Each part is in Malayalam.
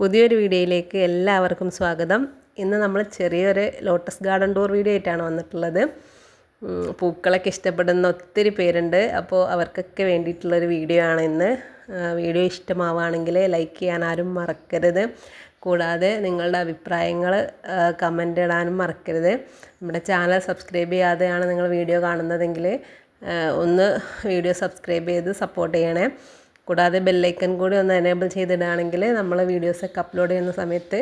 പുതിയൊരു വീഡിയോയിലേക്ക് എല്ലാവർക്കും സ്വാഗതം. ഇന്ന് നമ്മൾ ചെറിയൊരു ലോട്ടസ് ഗാർഡൻ ടൂർ വീഡിയോ ആയിട്ടാണ് വന്നിട്ടുള്ളത്. പൂക്കളൊക്കെ ഇഷ്ടപ്പെടുന്ന ഒത്തിരി പേരുണ്ട്. അപ്പോൾ അവർക്കൊക്കെ വേണ്ടിയിട്ടുള്ളൊരു വീഡിയോ ആണ് ഇന്ന്. വീഡിയോ ഇഷ്ടമാവുകയാണെങ്കിൽ ലൈക്ക് ചെയ്യാൻ ആരും മറക്കരുത്. കൂടാതെ നിങ്ങളുടെ അഭിപ്രായങ്ങൾ കമന്റ് ഇടാനും മറക്കരുത്. നമ്മുടെ ചാനൽ സബ്സ്ക്രൈബ് ചെയ്യാതെയാണ് നിങ്ങൾ വീഡിയോ കാണുന്നതെങ്കിൽ ഒന്ന് വീഡിയോ സബ്സ്ക്രൈബ് ചെയ്ത് സപ്പോർട്ട് ചെയ്യണേ. കൂടാതെ ബെല്ലൈക്കൻ കൂടി ഒന്ന് എനേബിൾ ചെയ്തിടുകയാണെങ്കിൽ നമ്മൾ വീഡിയോസൊക്കെ അപ്ലോഡ് ചെയ്യുന്ന സമയത്ത്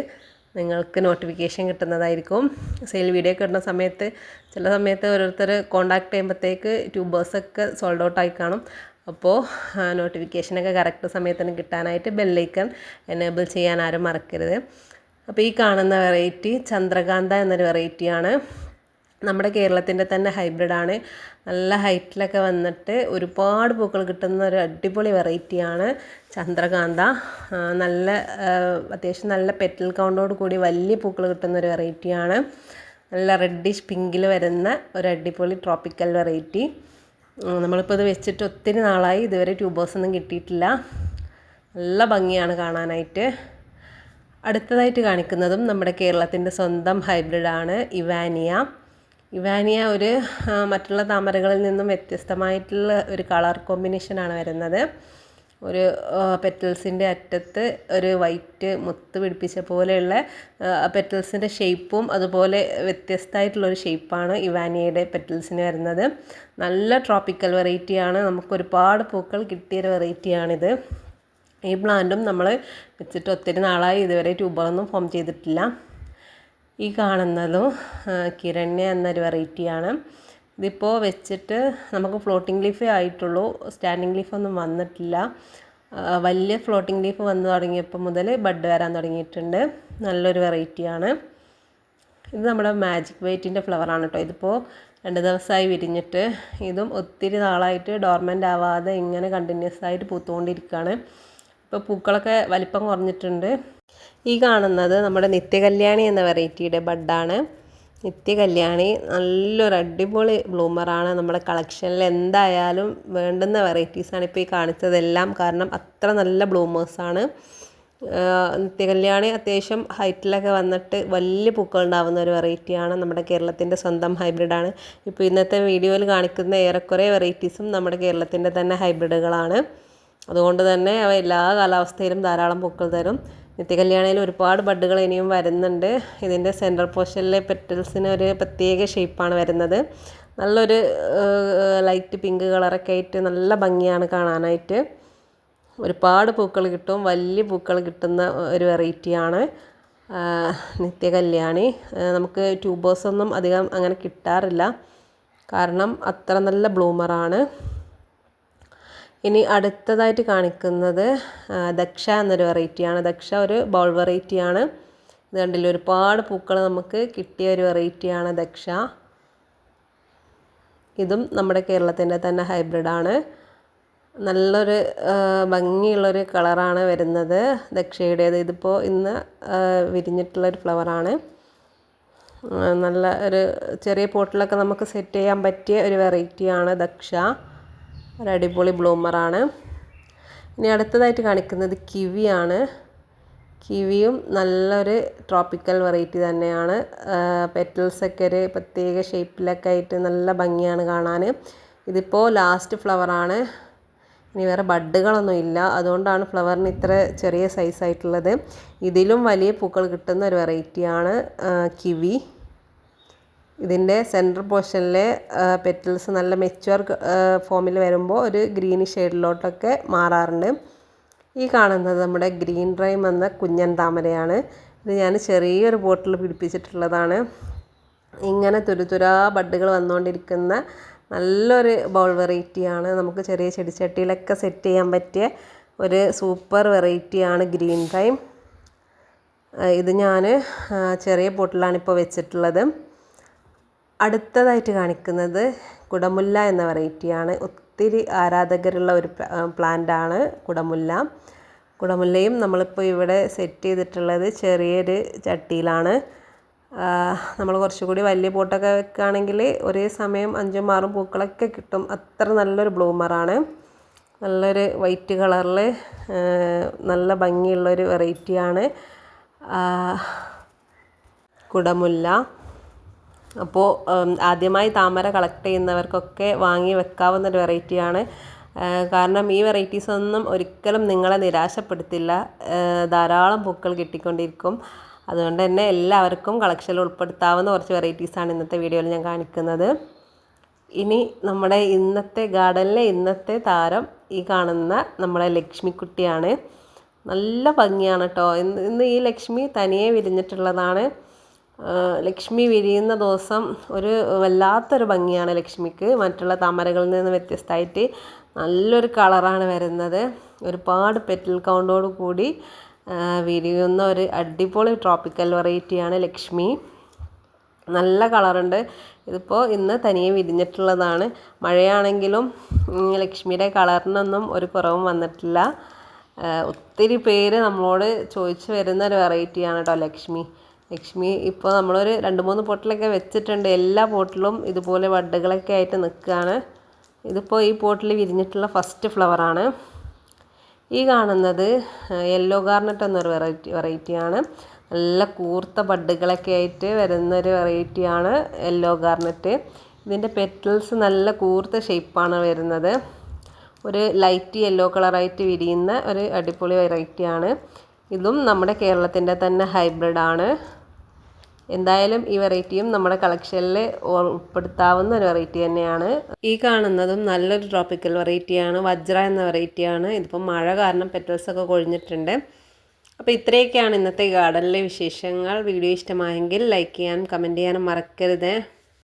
നിങ്ങൾക്ക് നോട്ടിഫിക്കേഷൻ കിട്ടുന്നതായിരിക്കും. സെയിൽ വീഡിയോ ഒക്കെ ഇടുന്ന സമയത്ത് ചില സമയത്ത് ഓരോരുത്തർ കോണ്ടാക്ട് ചെയ്യുമ്പോഴത്തേക്ക് ട്യൂബേഴ്സൊക്കെ സോൾഡ് ഔട്ട് ആയി കാണും. അപ്പോൾ നോട്ടിഫിക്കേഷനൊക്കെ കറക്റ്റ് സമയത്തിന് കിട്ടാനായിട്ട് ബെല്ലൈക്കൺ എനേബിൾ ചെയ്യാൻ ആരും മറക്കരുത്. അപ്പോൾ ഈ കാണുന്ന വെറൈറ്റി ചന്ദ്രകാന്ത എന്നൊരു വെറൈറ്റിയാണ് നമ്മുടെ കേരളത്തിന്റെ തന്നെ ഹൈബ്രിഡാണ്. നല്ല ഹൈറ്റിലൊക്കെ വന്നിട്ട് ഒരുപാട് പൂക്കൾ കിട്ടുന്ന ഒരു അടിപൊളി വെറൈറ്റിയാണ് ചന്ദ്രകാന്ത. നല്ല അത്യാവശ്യം നല്ല പെറ്റൽ കൗണ്ടോട് കൂടി വലിയ പൂക്കൾ കിട്ടുന്ന ഒരു വെറൈറ്റിയാണ്. നല്ല റെഡിഷ് പിങ്കിൽ വരുന്ന ഒരു അടിപൊളി ട്രോപ്പിക്കൽ വെറൈറ്റി. നമ്മളിപ്പോൾ ഇത് വെച്ചിട്ട് ഒത്തിരി നാളായി ഇതുവരെ ട്യൂബേഴ്സ് ഒന്നും കിട്ടിയിട്ടില്ല. നല്ല ഭംഗിയാണ് കാണാനായിട്ട്. അടുത്തതായിട്ട് കാണിക്കുന്നതും നമ്മുടെ കേരളത്തിന്റെ സ്വന്തം ഹൈബ്രിഡാണ് ഇവാനിയ. ഇവാനിയ ഒരു മറ്റുള്ള താമരകളിൽ നിന്നും വ്യത്യസ്തമായിട്ടുള്ള ഒരു കളർ കോമ്പിനേഷനാണ് വരുന്നത്. ഒരു പെറ്റൽസിന്റെ അറ്റത്ത് ഒരു വൈറ്റ് മുത്ത് പിടിപ്പിച്ച പോലെയുള്ള പെറ്റൽസിന്റെ ഷേപ്പും അതുപോലെ വ്യത്യസ്തമായിട്ടുള്ളൊരു ഷേപ്പാണ് ഇവാനിയയുടെ പെറ്റൽസിന് വരുന്നത്. നല്ല ട്രോപ്പിക്കൽ വെറൈറ്റിയാണ് നമുക്ക് ഒരുപാട് പൂക്കൾ കിട്ടിയൊരു വെറൈറ്റിയാണിത് ഈ പ്ലാന്റും നമ്മൾ വെച്ചിട്ട് ഒത്തിരി നാളായി ഇതുവരെ ട്യൂബറൊന്നും ഫോം ചെയ്തിട്ടില്ല. ഈ കാണുന്നതും കിരണ്യ എന്നൊരു വെറൈറ്റിയാണ്. ഇതിപ്പോൾ വെച്ചിട്ട് നമുക്ക് ഫ്ലോട്ടിംഗ് ലീഫേ ആയിട്ടുള്ളൂ. സ്റ്റാൻഡിങ് ലീഫൊന്നും വന്നിട്ടില്ല. വലിയ ഫ്ലോട്ടിംഗ് ലീഫ് വന്നു തുടങ്ങിയപ്പോൾ മുതൽ ബഡ് വരാൻ തുടങ്ങിയിട്ടുണ്ട്. നല്ലൊരു വെറൈറ്റിയാണ്. ഇത് നമ്മുടെ മാജിക് വൈറ്റിന്റെ ഫ്ലവറാണ് കേട്ടോ ഇതിപ്പോൾ രണ്ട് ദിവസമായി വിരിഞ്ഞിട്ട് ഇതും ഒത്തിരി നാളായിട്ട് ഡോർമെന്റ് ആവാതെ ഇങ്ങനെ കണ്ടിന്യൂസ് ആയിട്ട് പൂത്തുകൊണ്ടിരിക്കുകയാണ് ഇപ്പോൾ പൂക്കളൊക്കെ വലിപ്പം കുറഞ്ഞിട്ടുണ്ട്. ഈ കാണുന്നത് നമ്മുടെ നിത്യകല്യാണി എന്ന വെറൈറ്റിയുടെ ബഡാണ്. നിത്യകല്യാണി നല്ലൊരു അടിപൊളി ബ്ലൂമറാണ്. നമ്മുടെ കളക്ഷനിൽ എന്തായാലും വേണ്ടുന്ന വെറൈറ്റീസാണ് ഇപ്പോൾ ഈ കാണിച്ചതെല്ലാം. കാരണം അത്ര നല്ല ബ്ലൂമേഴ്സാണ് നിത്യകല്യാണി അത്യാവശ്യം ഹൈറ്റിലൊക്കെ വന്നിട്ട് വലിയ പൂക്കൾ ഉണ്ടാകുന്ന ഒരു വെറൈറ്റിയാണ്. നമ്മുടെ കേരളത്തിന്റെ സ്വന്തം ഹൈബ്രിഡാണ്. ഇപ്പോൾ ഇന്നത്തെ വീഡിയോയിൽ കാണിക്കുന്ന ഏറെക്കുറെ വെറൈറ്റീസും നമ്മുടെ കേരളത്തിന്റെ തന്നെ ഹൈബ്രിഡുകളാണ്. അതുകൊണ്ട് തന്നെ അവ എല്ലാ കാലാവസ്ഥയിലും ധാരാളം പൂക്കൾ തരും. നിത്യകല്യാണിയിൽ ഒരുപാട് ബഡ്ഡുകൾ ഇനിയും വരുന്നുണ്ട്. ഇതിന്റെ സെൻട്രൽ പോർഷനിലെ പെറ്റൽസിന് ഒരു പ്രത്യേക ഷേപ്പാണ് വരുന്നത്. നല്ലൊരു ലൈറ്റ് പിങ്ക് കളറൊക്കെ ആയിട്ട് നല്ല ഭംഗിയാണ് കാണാനായിട്ട്. ഒരുപാട് പൂക്കൾ കിട്ടും. വലിയ പൂക്കൾ കിട്ടുന്ന ഒരു വെറൈറ്റിയാണ് നിത്യകല്യാണി. നമുക്ക് ട്യൂബേഴ്സൊന്നും അധികം അങ്ങനെ കിട്ടാറില്ല. കാരണം അത്ര നല്ല ബ്ലൂമറാണ് ഇനി അടുത്തതായിട്ട് കാണിക്കുന്നത് ദക്ഷ എന്നൊരു വെറൈറ്റിയാണ്. ദക്ഷ ഒരു ബൗൾ വെറൈറ്റിയാണ്. ഇത് കണ്ടില്ല ഒരുപാട് പൂക്കൾ നമുക്ക് കിട്ടിയ ഒരു വെറൈറ്റിയാണ് ദക്ഷ. ഇതും നമ്മുടെ കേരളത്തിന്റെ തന്നെ ഹൈബ്രിഡാണ് നല്ലൊരു ഭംഗിയുള്ളൊരു കളറാണ് വരുന്നത് ദക്ഷയുടേത്. ഇതിപ്പോൾ ഇന്ന് വിരിഞ്ഞിട്ടുള്ളൊരു ഫ്ലവറാണ് നല്ല ഒരു ചെറിയ പോട്ടിലൊക്കെ നമുക്ക് സെറ്റ് ചെയ്യാൻ പറ്റിയ ഒരു വെറൈറ്റിയാണ് ദക്ഷ. ഒരു അടിപൊളി ബ്ലൂമറാണ്. ഇനി അടുത്തതായിട്ട് കാണിക്കുന്നത് കിവിയാണ്. കിവിയും നല്ലൊരു ട്രോപ്പിക്കൽ വെറൈറ്റി തന്നെയാണ്. പെറ്റൽസൊക്കെ ഒരു പ്രത്യേക ഷേപ്പിലൊക്കെ ആയിട്ട് നല്ല ഭംഗിയാണ് കാണാൻ. ഇതിപ്പോൾ ലാസ്റ്റ് ഫ്ലവറാണ് ഇനി വേറെ ബഡുകളൊന്നും ഇല്ല. അതുകൊണ്ടാണ് ഫ്ലവറിന് ഇത്ര ചെറിയ സൈസായിട്ടുള്ളത് ഇതിലും വലിയ പൂക്കൾ കിട്ടുന്ന ഒരു വെറൈറ്റിയാണ് കിവി. ഇതിന്റെ സെന്റർ പോർഷനിലെ പെറ്റൽസ് നല്ല മെച്ചുവർ ഫോമിൽ വരുമ്പോൾ ഒരു ഗ്രീനി ഷെയ്ഡിലോട്ടൊക്കെ മാറാറുണ്ട്. ഈ കാണുന്നത് നമ്മുടെ ഗ്രീൻ ഡ്രൈം എന്ന കുഞ്ഞൻ താമരയാണ്. ഇത് ഞാൻ ചെറിയൊരു ബോട്ടിൽ പിടിപ്പിച്ചിട്ടുള്ളതാണ്. ഇങ്ങനെ തുരുതുരാ ബഡുകൾ വന്നുകൊണ്ടിരിക്കുന്ന നല്ലൊരു ബൗൾ വെറൈറ്റിയാണ് നമുക്ക് ചെറിയ ചെടിച്ചട്ടിയിലൊക്കെ സെറ്റ് ചെയ്യാൻ പറ്റിയ ഒരു സൂപ്പർ വെറൈറ്റിയാണ് ഗ്രീൻ ഡ്രൈം ഇത് ഞാൻ ചെറിയ ബോട്ടിലാണ് ഇപ്പോൾ വെച്ചിട്ടുള്ളത്. അടുത്തതായിട്ട് കാണിക്കുന്നത് കുടമുല്ല എന്ന വെറൈറ്റിയാണ് ഒത്തിരി ആരാധകരുള്ള ഒരു പ്ലാന്റാണ് കുടമുല്ല. കുടമുല്ലയും നമ്മളിപ്പോൾ ഇവിടെ സെറ്റ് ചെയ്തിട്ടുള്ളത് ചെറിയൊരു ചട്ടിയിലാണ്. നമ്മൾ കുറച്ചുകൂടി വലിയ പോട്ടൊക്കെ വെക്കുകയാണെങ്കിൽ ഒരേ സമയം അഞ്ചും ആറും പൂക്കളൊക്കെ കിട്ടും. അത്ര നല്ലൊരു ബ്ലൂമറാണ് നല്ലൊരു വൈറ്റ് കളറിൽ നല്ല ഭംഗിയുള്ളൊരു വെറൈറ്റിയാണ് കുടമുല്ല. അപ്പോൾ ആദ്യമായി താമര കളക്ട് ചെയ്യുന്നവർക്കൊക്കെ വാങ്ങി വെക്കാവുന്ന ഒരു വെറൈറ്റിയാണ് കാരണം ഈ വെറൈറ്റീസ് ഒന്നും ഒരിക്കലും നിങ്ങളെ നിരാശപ്പെടുത്തില്ല. ധാരാളം പൂക്കൾ കിട്ടിക്കൊണ്ടിരിക്കും. അതുകൊണ്ട് തന്നെ എല്ലാവർക്കും കളക്ഷനിൽ ഉൾപ്പെടുത്താവുന്ന കുറച്ച് വെറൈറ്റീസാണ് ഇന്നത്തെ വീഡിയോയിൽ ഞാൻ കാണിക്കുന്നത്. ഇനി നമ്മുടെ ഇന്നത്തെ ഗാർഡനിലെ ഇന്നത്തെ താരം ഈ കാണുന്ന നമ്മുടെ ലക്ഷ്മിക്കുട്ടിയാണ്. നല്ല ഭംഗിയാണ് കേട്ടോ ഇന്ന് ഇന്ന് ഈ ലക്ഷ്മി തനിയെ വിരിഞ്ഞിട്ടുള്ളതാണ്. ലക്ഷ്മി വിരിയുന്ന ദിവസം ഒരു വല്ലാത്തൊരു ഭംഗിയാണ് ലക്ഷ്മിക്ക്. മറ്റുള്ള താമരകളിൽ നിന്ന് വ്യത്യസ്തമായിട്ട് നല്ലൊരു കളറാണ് വരുന്നത്. ഒരുപാട് പെറ്റൽ കൗണ്ടോട് കൂടി വിരിയുന്ന ഒരു അടിപൊളി ട്രോപ്പിക്കൽ വെറൈറ്റിയാണ് ലക്ഷ്മി. നല്ല കളറുണ്ട്. ഇതിപ്പോൾ ഇന്ന് തനിയെ വിരിഞ്ഞിട്ടുള്ളതാണ്. മഴയാണെങ്കിലും ലക്ഷ്മിയുടെ കളറിനൊന്നും ഒരു കുറവും വന്നിട്ടില്ല. ഒത്തിരി പേര് നമ്മളോട് ചോദിച്ചു വരുന്ന ഒരു വെറൈറ്റിയാണ് കേട്ടോ ലക്ഷ്മി. ലക്ഷ്മി ഇപ്പോൾ നമ്മളൊരു രണ്ട് മൂന്ന് പോട്ടിലൊക്കെ വെച്ചിട്ടുണ്ട്. എല്ലാ പോട്ടിലും ഇതുപോലെ വഡുകളൊക്കെ ആയിട്ട് നിൽക്കുകയാണ്. ഇതിപ്പോൾ ഈ പോട്ടിൽ വിരിഞ്ഞിട്ടുള്ള ഫസ്റ്റ് ഫ്ലവറാണ് ഈ കാണുന്നത് യെല്ലോ ഗാർണറ്റ് എന്നൊരു വെറൈറ്റി വെറൈറ്റിയാണ് നല്ല കൂർത്ത ബഡുകളൊക്കെ ആയിട്ട് വരുന്നൊരു വെറൈറ്റിയാണ് യെല്ലോ ഗാർണറ്റ് ഇതിന്റെ പെറ്റൽസ് നല്ല കൂർത്ത ഷേപ്പാണ് വരുന്നത്. ഒരു ലൈറ്റ് യെല്ലോ കളറായിട്ട് വിരിയുന്ന ഒരു അടിപൊളി വെറൈറ്റിയാണ് ഇതും നമ്മുടെ കേരളത്തിന്റെ തന്നെ ഹൈബ്രിഡാണ് എന്തായാലും ഈ വെറൈറ്റിയും നമ്മുടെ കളക്ഷനിൽ ഉൾപ്പെടുത്താവുന്ന ഒരു വെറൈറ്റി തന്നെയാണ്. ഈ കാണുന്നതും നല്ലൊരു ട്രോപ്പിക്കൽ വെറൈറ്റിയാണ് വജ്ര എന്ന വെറൈറ്റിയാണ് ഇതിപ്പോൾ മഴ കാരണം പെറ്റൽസ് ഒക്കെ കൊഴിഞ്ഞിട്ടുണ്ട്. അപ്പോൾ ഇത്രയൊക്കെയാണ് ഇന്നത്തെ ഗാർഡനിലെ വിശേഷങ്ങൾ. വീഡിയോ ഇഷ്ടമായെങ്കിൽ ലൈക്ക് ചെയ്യാനും കമന്റ് ചെയ്യാനും മറക്കരുത്.